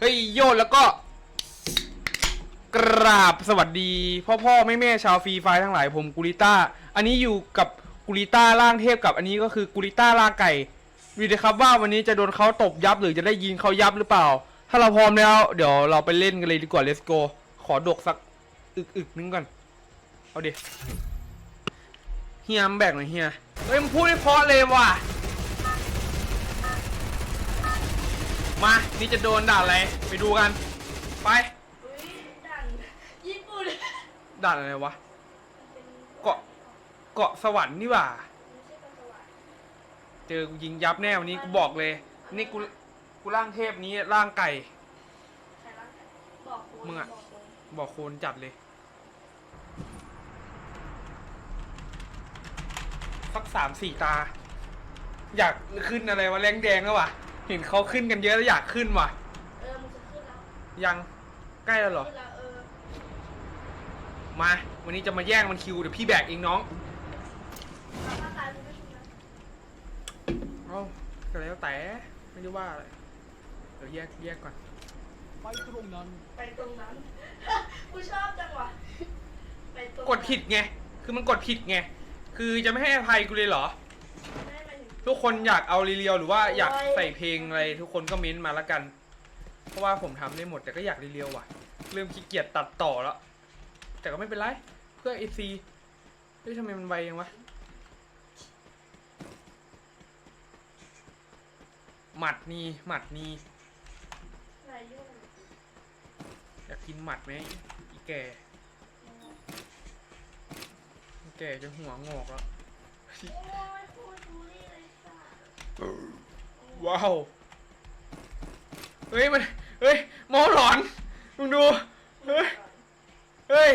เฮ้ยโยนแล้วก็ กราบสวัสดี พ่อพ่อแม่แม่ชาวฟรีไฟทั้งหลายผมกุลิต้า อันนี้อยู่กับกุลิต้าร่างเทพกับอันนี้ก็คือกุลิต้าร่างไก่ดูดิครับว่าวันนี้จะโดนเขาตบยับหรือจะได้ยิงเขายับหรือเปล่า ถ้าเราพร้อมแล้ว เดี๋ยวเราไปเล่นกันเลยดีกว่า let's go ขอดกสักอึกอึกนึงก่อน เอาดิเฮียมแบกหน่อยเฮียเฮ้ยมึงพูดไม่พราะเลยว่ะ มา นี่จะโดนด่าอะไร ไปดูกัน ไปอุ้ยดังญี่ปุ่นด่านอะไรวะเป็นเกาะ เกาะสวรรค์นี่หว่าไม่ใช่กระสวรรค์เจอกูยิงยับแน่วันนี้กูบอกเลย นี่กู กูร่างเทพนี้ร่างไก่ ใครร่างกายบอกคุณมึงอะบอกคุณบอกโคนจัดเลย สักสามสี่ตา อยากขึ้นอะไรวะแรงแดงแล้ววะ เห็นเขาขึ้นกันเยอะแล้วอยากขึ้นว่ะ เออมึงจะขึ้นแล้วยังใกล้แล้วเหรอ ขึ้นแล้วเออมา วันนี้จะมาแย่งมันคิวเดี๋ยวพี่แบกเองน้องถ้าร่างกายมึงไม่ชุบนะเอ้าก็แล้วแต่ไม่ได้ว่าอะไรเดี๋ยวแยกแยกก่อน ไปตรงนั้นไปตรงนั้น กูชอบจังวะไปตรงกดผิดไง คือมันกดผิดไง คือจะไม่ให้อภัยกูเลยเหรอไม่หมายถึง ทุกคนอยากเอาเรียวๆหรือว่าอยากโอ้ยใส่เพลงอะไรทุกคนก็เม้นต์มาละกัน เพราะว่าผมทำได้หมดแต่ก็อยากเรียวๆว่ะ เริ่มขี้เกียจตัดต่อแล้ว แต่ก็ไม่เป็นไร เพื่อเอซีเฮ้ยทำไมมันไวยังวะ หมัดนี่หมัดนี่อะไรยุ่งอยากกินหมัดไหมอีแก่อีแก่จะหัวงอกแล้ว ว้าว เฮ้ยมัน เฮ้ยหมอหลอนมึงดู เฮ้ย เฮ้ย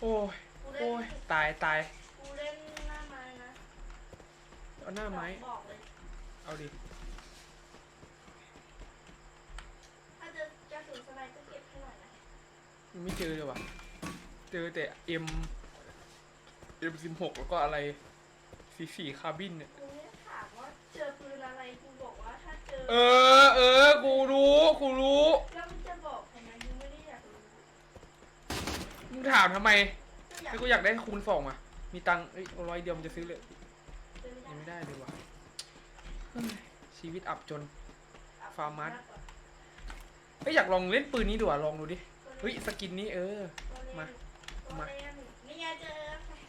โอ้ยกูเล่โอ้ยนตายตายกูเล่นหน้าไม้นะเอาหน้าไม้ บอกเลย เอาดิ ถ้าจะจะถึงสไนก็เก็บให้หน่อยนะยังไม่เจอเลยว่ะ เจอแต่ M M สิบหกแล้วก็อะไร สีสีคาร์บินเนี่ย กูเนี่ยถามว่าเจอปืนอะไรกูบอกว่าถ้าเจอเออ เออ กูรู้ กูรู้ แล้วมึงจะบอกทำไมมึงไม่ได้อยากรู้มึงถามทำไม ก็อยากคือกูอยากได้คูณสองอะ มีตังค์เอ้ยร้อยเดียวมันจะซื้อเลยเจอยังไม่ไม่ได้ได้เลยว่ะเฮ้ยชีวิตอับจน ฟาร์มัสเฮ้ยอยากลองเล่นปืนนี้ดูอะ ลองดูดิ เฮ้ย สกินนี้เออ มา มา มา นี่ไงเจอ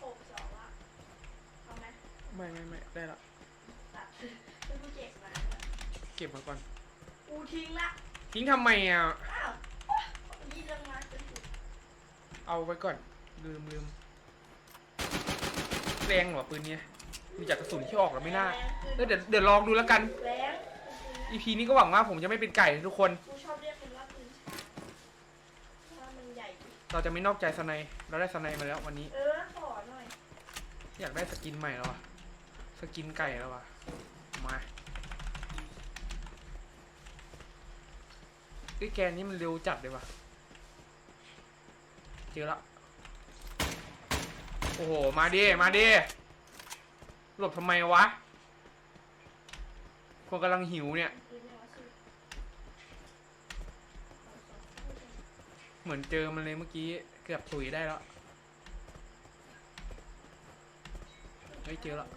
หกสองละเอา ไหมไม่ไม่ไม่ได้ละตัดคือกูเจ็บมาเก็บมาก่อน กูทิ้งละทิ้งทำไมอะ อ้าวยี่เรื่องมาจนถึงเอาไว้ก่อน ลืมลืมแรงเหรอปืนเนี้ยมีจากกระสุนที่ออกแล้วไม่น่าเออเดี๋ยวเดี๋ยวลองดูแล้วกัน แรง EP นี้ก็หวังว่าผมจะไม่เป็นไก่นะทุกคน กูชอบเรียกมันว่าปืนช้าเพราะว่ามันใหญ่ดีเราจะไม่นอกใจสไนด์เราได้สไนด์มาแล้ววันนี้ เออขอหน่อย อยากได้สกินใหม่แล้วอะ สกินไก่แล้วอะ มาไอ้แกนนี้มันเร็วจัดเลยว่ะ เจอละ โอ้โห มาดิ มาดิ หลบทำไมวะ คนกำลังหิวเนี่ย เหมือนเจอมันเลยเมื่อกี้ เกือบถุยได้แล้ว เฮ้ย เจอแล้ว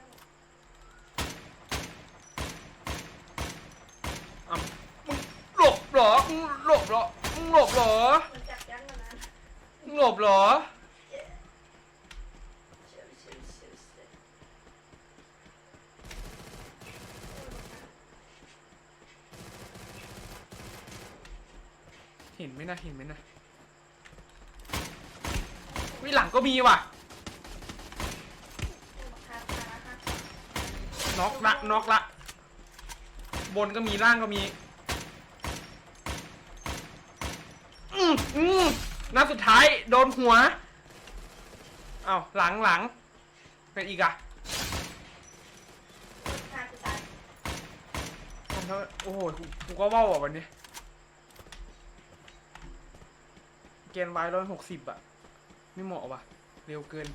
อะมึงหลบเห รอมึงหลบเหรอมึงหลบเหรอมึงหลบเหรอ เห็นไหมนะเห็นไหมนะวิหลังก็มีว่ะน็อกละน็อกละ บนก็มีล่างก็มี อืมอืมนัดสุดท้ายโดนหัว เอาวหลังหลังเป็นอีกอะฆ่ากูตายทำเท่าโอ้โหกูกูก็เว่าอะวันนี้ เกณฑ์ไว้ร้อยหกสิบอะไม่เหมาะว่ะ เร็วเกิน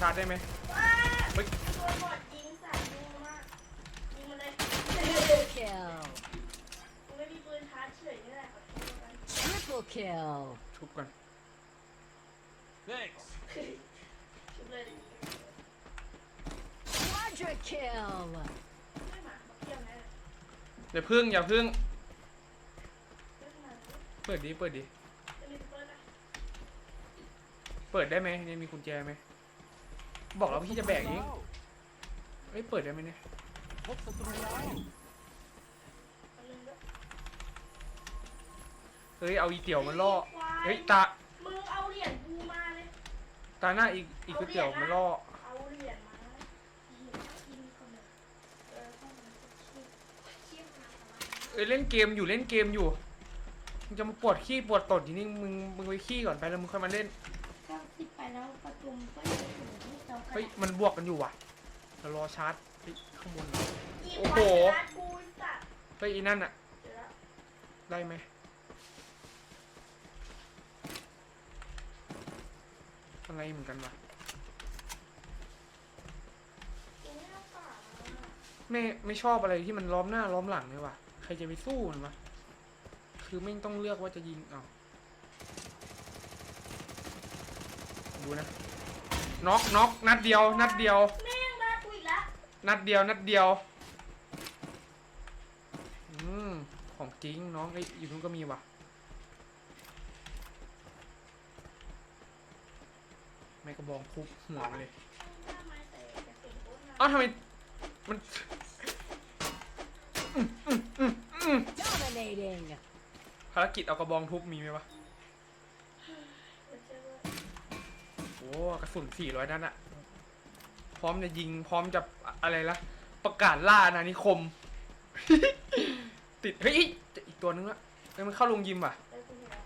ชาร์จได้ไหมว้าเฮ้ย ตัวบอดยิงใส่ยิงมากยิงมาเลยแค่ kill. ชุบก่อน Thanks. ชุบเลยดิ Quadra kill. ไม่มาบอกเที่ยวนะอย่าพึ่งอย่าพึ่งเรื่องมาเปิดดิเปิดดิ จะมีเปิดนะเปิดได้ไหมเนี่ยมีกุญแจไหม บอกแล้วพี่จะแบกเองเอ้ยเปิดได้ไหมเนี่ยพบศัตรูแล้ว เฮ้ยเอาอีเตี๋ยวมันล่อเฮ้ยตามึงเอาเหรียญกูมาเลย ตาหน้าอีกอีกก๋วยเตี๋ยวมันล่อเอาเหรียญมาหิวกินคนเดียวเออต้องมันคิดคิดมาประมาณเอ้ยเล่นเกมอยู่เล่นเกมอยู่มึงจะมาปวดขี้ปวดตดทีนี้มึงมึงไปขี้ก่อนไปแล้วมึงค่อยมาเล่นเก้าสิบไปแล้วประตูก็ยังอยู่ที่เตาเฮ้ยมันบวกกันอยู่ว่ะเรารอชาร์จเฮ้ยข้างบนอีกโอ้วันโหนะกูสัตว์เฮ้ยอีนั่นอะเดี๋ยวละได้ไหม อะไรเหมือนกันวะกูไม่เอาปากมาไม่ไม่ชอบอะไรที่มันล้อมหน้าล้อมหลังเลยว่ะใครจะไปสู้มันวะคือไม่ต้องเลือกว่าจะยิงเอาดูนะน็อกน็อกนัดเดียว นัดเดียว แม่งได้กูอีกแล้วนัดเดียวนัดเดียวอืมของจริงน้องไอ้ยอยู่นู้นก็มีว่ะ ไม่ก ระบองทุบหัวมันเลยทำไมใส่กระสุนโคตรนานเอ้าทำไมมัน Dominating. ภารกิจเอากระบองทุบมีไหมวะเดี๋ยวเจอเลยโอ้กระสุนสี่ร้อยนัดอะพร้อมจะยิงพร้อมจะอะไรละประกาศล่าอาณานิคม ติดเฮ้ยอีกตัวนึงละเฮ้ยมันเข้าลงยิมว่ะ ได้กูเห็นแล้ว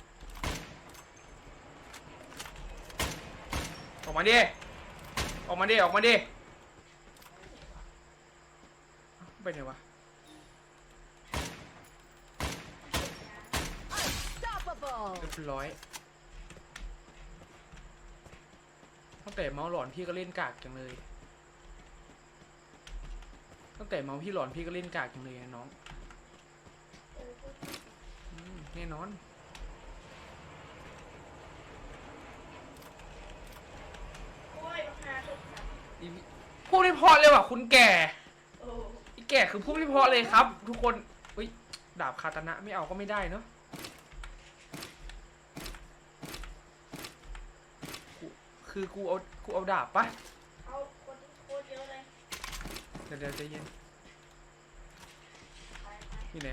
ออกมาดิ ออกมาดิ ออกมาดิไปไหนวะ Unstoppable. เรียบร้อยตั้งแต่เมาส์หลอนพี่ก็เล่นกากจังเลย ตั้งแต่เมาส์พี่หลอนพี่ก็เล่นกากจังเลยอะน้องเออกูอืมแน่นอน โอ้ยราคาถูกครับ อี พูดไม่เพอเลยว่ะคุณแก่อ้อีแก่คือพูดไม่เพอเลยครับ ทุกคนเฮ้ยดาบคาตานะไม่เอาก็ไม่ได้เนาะกูคือกูเอากูเอาดาบปะเอาคนโคตรเยอะเลยเดี๋ยวเดี๋ยวใจเย็นไปไปนี่ไหน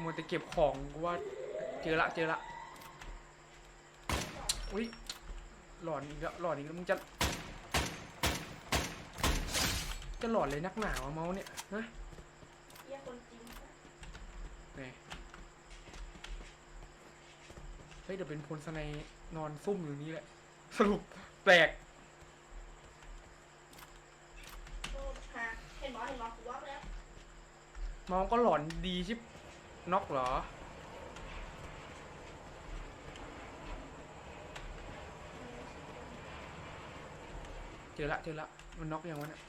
มัวแต่เก็บของกูว่าเจอละเจอละอุ้ยหลอนอีกแล้วหลอนอีกแล้วมึงจะ จะหลอนเลยนักหนาวะเมาส์เนี่ยฮะเยี่ยคนจริงไหนเฮ้ยเดี๋ยวเป็นพลสไนยนอนซุ่มอยู่นี่แหละ สรุปแปลกโอ้หาเห็นหมอเห็นหมอกูว่าไปแล้วเมาส์ก็หลอนดีชิบน็อกเหรอ เจอละเจอละมันน็อกยังวะเนี่ย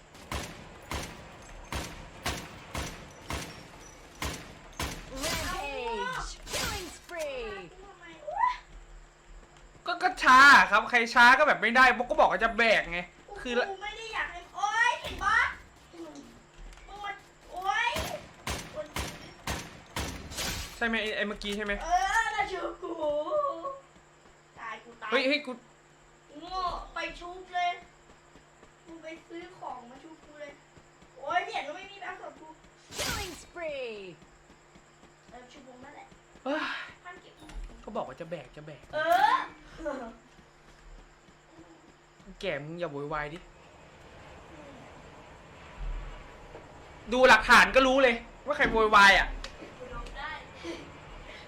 Rampage. Killing spree. กูทำไมอุ๊ย ก็ก็ช้าครับใครช้าก็แบบไม่ได้บอกก็บอกว่าจะแบกไง คือละ กูไม่ได้อยากให้โอ๊ยเห็นปะอืมมึงมาโอ๊ยคนจริงใช่ไหมไอ้ไอ้เมื่อกี้ใช่ไหมเออน่าชูกูตายกูตายเฮ้ยเฮ้ยกูโง่ไปชุบเลยกูไปซื้อของมาชุบกูเลยโอ๊ยเหรียญก็ไม่มีแล้วกับกู Killing spree. เออชุบวงนั่นแหละเอ้ยพันเก็บก็บอกว่าจะแบกจะแบก เออ แก่มึงอย่าโวยวายดิ ดูหลักฐานก็รู้เลย ว่าใครโวยวายอะ กูลบได้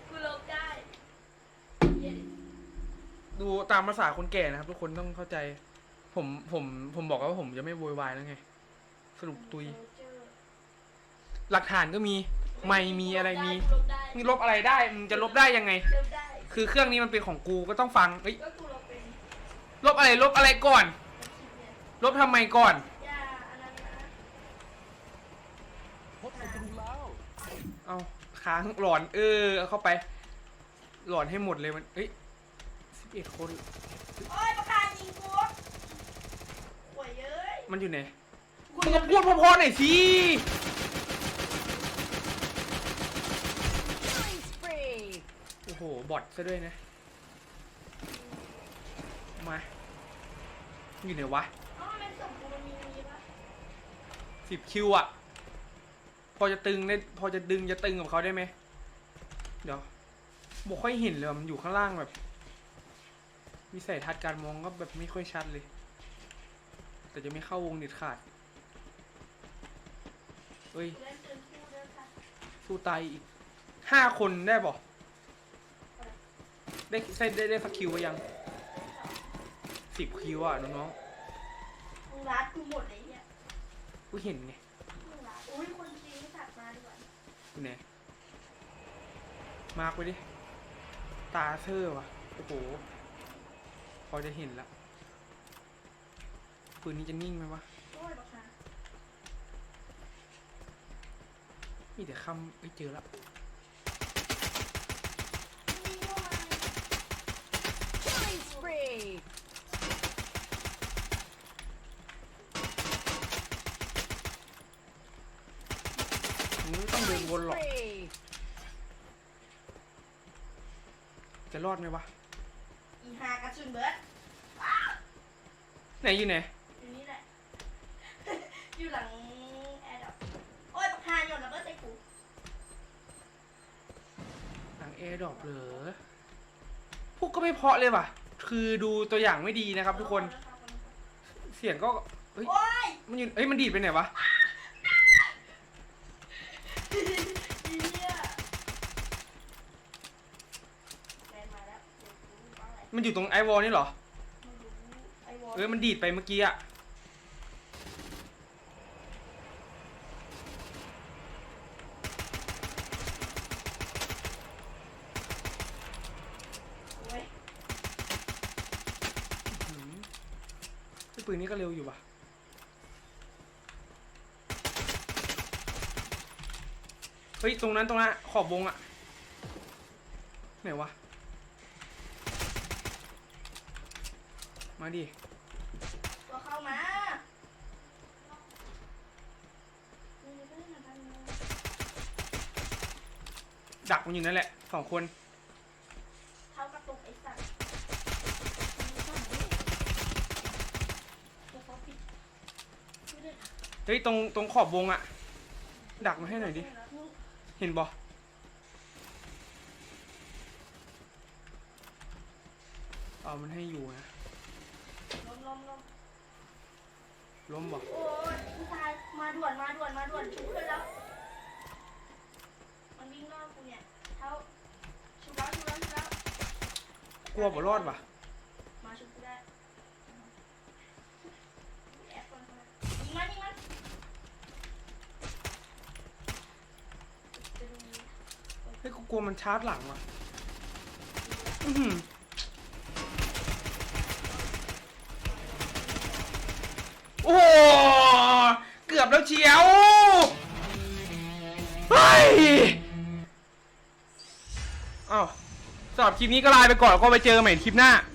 กูลบได้เย็นดูตามภาษาคนแก่นะครับ ทุกคนต้องเข้าใจ ผมผมผมบอกแล้วว่าผมจะไม่โวยวายแล้วไง สรุปตุย หลักฐานก็มี ไม่มีอะไรมีลบได้มึงลบอะไรได้มึงจะลบได้ยังไง ลบได้ คือเครื่องนี้มันเป็นของกูก็ต้องฟังเอ้ยก็กูลบเป็นลบอะไรลบอะไรก่อนคลิปเนี่ยลบทำไมก่อนอย่าอันนั้นนะพบศัตรูแล้วเอาค้างหลอนเออเอาเข้าไป หลอนให้หมดเลยมันเอ้ยสิบเอ็ดคน โอ้ยประกาศยิงกูห่วยเย้ยมันอยู่ไหนกูมึงจะก็พูดเพอๆหน่อยสิ Killing spree. โอ้โห บอทซะด้วยนะ มา อยู่ไหนวะสิบคิวอะพอจะตึงได้พอจะดึงจะตึงกับเขาได้ไหม เดี๋ยวบอกค่อยเห็นเลยมันอยู่ข้างล่างแบบวิสัยทัศน์การมองก็แบบไม่ค่อยชัดเลย แต่จะไม่เข้าวงเด็ดขาดเฮ้ย สู้ตายอีกห้าคนได้ปะ ได้ได้ได้ได้สักคิวไว้ยังสิบคิวอะน้องมึงรัดกูหมดเลยเนี่ยๆกูเห็นไงมึงรัดอุ้ยคนจีนไม่ถัดมาดีกว่าอยู่ไหนมาร์กไว้ดิ ตาเธอว่ะ โอ้โห พอจะเห็นละปืนนี้จะนิ่งไหมวะ โอ้ยบักฮามีแต่คำเอ้ยเจอละ มีด้วย Killing spree. มึงไม่ต้องเดิน Killing วนหรอก spree. จะรอดไหมวะ อีหากระสุนเบิร์ดไหนอยู่ไหน อยู่นี่แหละ อยู่หลังแอร์ดับโอ้ยบักฮาโยนระเบิดใส่กูหลังแอร์ดรอปเหรอพวกก็ไม่เพราะเลยว่ะ คือดูตัวอย่างไม่ดีนะครับ ทุกคน เสียงก็เฮ้ยโอ้ยมันอยู่เฮ้ยมันดีดไปไหนวะอีเนี่ยแรงมาแล้วเดี๋ยวกูว่าอะไรมันอยู่ตรงไอวอลนี่เหรอไม่รู้ไอ้วอลเออ มันดีดไปเมื่อกี้อะ โอ้ย หืมไอ้ปื นนี้ก็เร็วอยู่ว่ะเฮ้ยตรงนั้นตรงนั้นขอบวงอะไหนวะ มาดิตัวเข้ามามึงจะได้มาทำไงดักมันอยู่นั่นแหละสองคน เท้ากระตุกไอ้สัตว์ตัวเขาปิดไม่ได้ เฮ้ยตรงตรงขอบวงอะดักมาให้หน่อยดิ เห็นบอเอามันให้อยู่นะลมลมลมล้มบอกโอ้ยผู้ชายมาด่วนมาด่วนมาด่วนชุบขึ้นแล้ว มันวิ่งรอบกูเนี่ยเท้าชุบแล้วชุบแล้วชุบแล้วกลัวบ่รอดว่ะ มาชุบกูได้แอบก่อนก่อนยิงมันยิงมันจะดู เฮ้ยกูกลัวมันชาร์จหลังว่ะอื้อหือโอ้โหเกือบแล้วเชียวเฮ้ยอ้าวสำหรับคลิปนี้ก็ลาไปก่อนแล้วก็ไปเจอกันใหม่คลิปหน้า